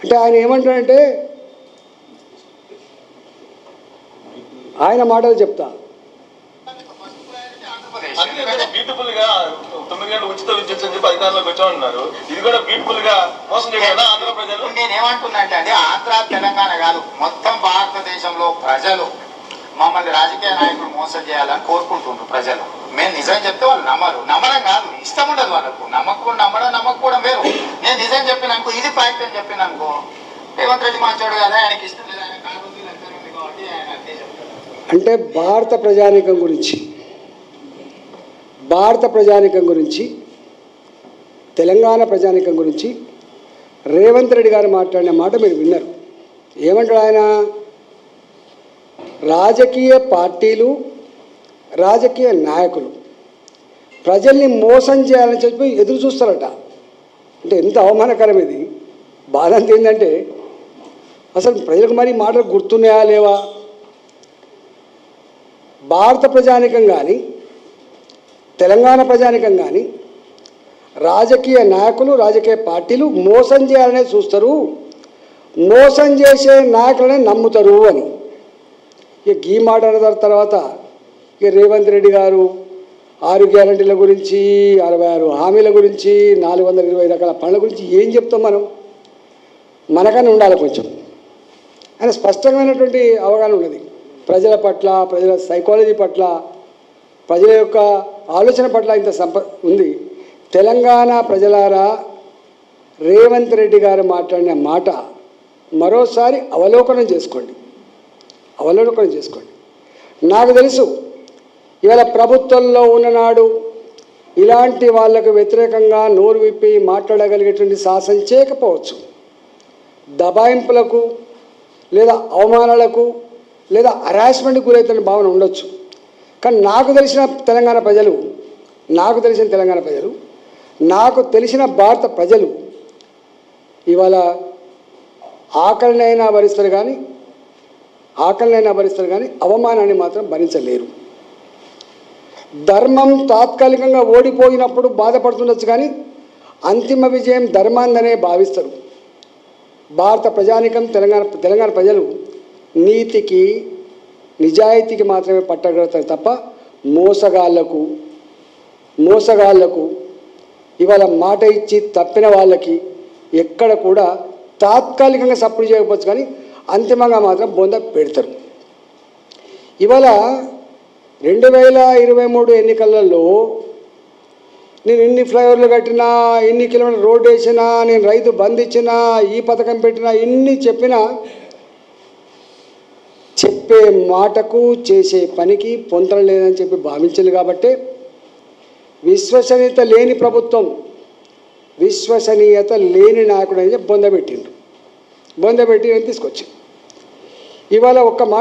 అంటే ఆయన ఏమంటాడంటే ఆయన మాటలు చెప్తా. బ్యూటిఫుల్గా తొమ్మిది గంటల ఉచిత విద్యుత్ అని చెప్పి అధికారంలోకి వచ్చామన్నారు. ఇది కూడా బ్యూటిఫుల్గా మోసం చేయగలరా ఆంధ్ర ప్రజలు? అండి ఆంధ్ర తెలంగాణ కాదు మొత్తం భారతదేశంలో ప్రజలు మమ్మల్ని రాజకీయ నాయకులు మోసం చేయాలని కోరుకుంటుండ్రు ప్రజలు. మేము నిజం చెప్తే వాళ్ళు నమ్మరు. నమ్మడం కాదు ఇష్టం ఉండదు వాళ్ళకు. నమ్మకం నమ్మడం నమ్మకపోవడం వేరు. నేను నిజం చెప్పినానుకో ఇది ఫ్యాక్ట్ అని చెప్పినానుకో రేవంత్ రెడ్డి మంచోడు కదా ఆయనకి ఇష్టం లేదు ఆయన కాదు ఉంది, కాబట్టి ఆయన అంతే చెప్తారు అంటే భారత ప్రజానీకం గురించి భారత ప్రజానీకం గురించి తెలంగాణ ప్రజానీకం గురించి రేవంత్ రెడ్డి గారు మాట్లాడిన మాట మీరు విన్నారు. ఏమంటాడు ఆయన? రాజకీయ పార్టీలు రాజకీయ నాయకులు. ప్రజల్ని మోసం చేయాలని చెప్పి ఎదురు చూస్తారట. అంటే ఎంత అవమానకరం ఇది. బాధ అంత ఏంటంటే అసలు ప్రజలకు మరి మాటలు గుర్తున్నాయా లేవా? భారత ప్రజానికం కానీ తెలంగాణ ప్రజానికం కానీ రాజకీయ నాయకులు రాజకీయ పార్టీలు మోసం చేయాలనే చూస్తారు. మోసం చేసే నాయకులనే నమ్ముతారు అని. ఇక గీ మాట తర్వాత ఇక రేవంత్ రెడ్డి గారు ఆరు గ్యారంటీల గురించి అరవై ఆరు హామీల గురించి నాలుగు వందల ఇరవై రకాల పనుల గురించి ఏం చెప్తాం మనం? మనకన్నా ఉండాలి కొంచెం. అని స్పష్టమైనటువంటి అవగాహన ఉన్నది. ప్రజల పట్ల ప్రజల సైకాలజీ పట్ల ప్రజల యొక్క ఆలోచన పట్ల ఇంత సంప ఉంది. తెలంగాణ ప్రజలారా రేవంత్ రెడ్డి గారు మాట్లాడిన మాట మరోసారి అవలోకనం చేసుకోండి. అవలోకనం చేసుకోండి. నాకు తెలుసు ఇవాళ ప్రభుత్వంలో ఉన్ననాడు ఇలాంటి వాళ్ళకు వ్యతిరేకంగా నోరు విప్పి మాట్లాడగలిగేటువంటి సాహసం చేయకపోవచ్చు. దబాయింపులకు లేదా అవమానాలకు లేదా హరాస్మెంట్కి గురవుతున్న భావన ఉండొచ్చు. కానీ నాకు తెలిసిన తెలంగాణ ప్రజలు నాకు తెలిసిన తెలంగాణ ప్రజలు నాకు తెలిసిన భారత ప్రజలు ఇవాళ ఆకలినైనా భరిస్తారు కానీ ఆకలినైనా భరిస్తారు కానీ అవమానాన్ని మాత్రం భరించలేరు. ధర్మం తాత్కాలికంగా ఓడిపోయినప్పుడు బాధపడుతుండొచ్చు కానీ అంతిమ విజయం ధర్మాందనే భావిస్తారు. భారత ప్రజానికం తెలంగాణ తెలంగాణ ప్రజలు నీతికి నిజాయితీకి మాత్రమే పట్టగలుగుతారు తప్ప మోసగాళ్ళకు మోసగాళ్ళకు ఇవాళ మాట ఇచ్చి తప్పిన వాళ్ళకి ఎక్కడ కూడా తాత్కాలికంగా సపోర్ట్ చేయకపోవచ్చు కానీ అంతిమంగా మాత్రం బొంద పెడతారు. ఇవాళ రెండు వేల ఇరవై మూడు ఎన్నికలలో నేను ఎన్ని ఫ్లైఓవర్లు కట్టినా ఎన్ని కిలోమీటర్ రోడ్ వేసినా నేను రైతు బంద్ ఇచ్చినా ఈ పథకం పెట్టినా ఎన్ని చెప్పినా చెప్పే మాటకు చేసే పనికి పొందడం లేదని చెప్పి భావించింది కాబట్టి విశ్వసనీయత లేని ప్రభుత్వం విశ్వసనీయత లేని నాయకుడు అని చెప్పి బొందబెట్టిండు బొందబెట్టి తీసుకొచ్చి ఇవాళ ఒక్క మాట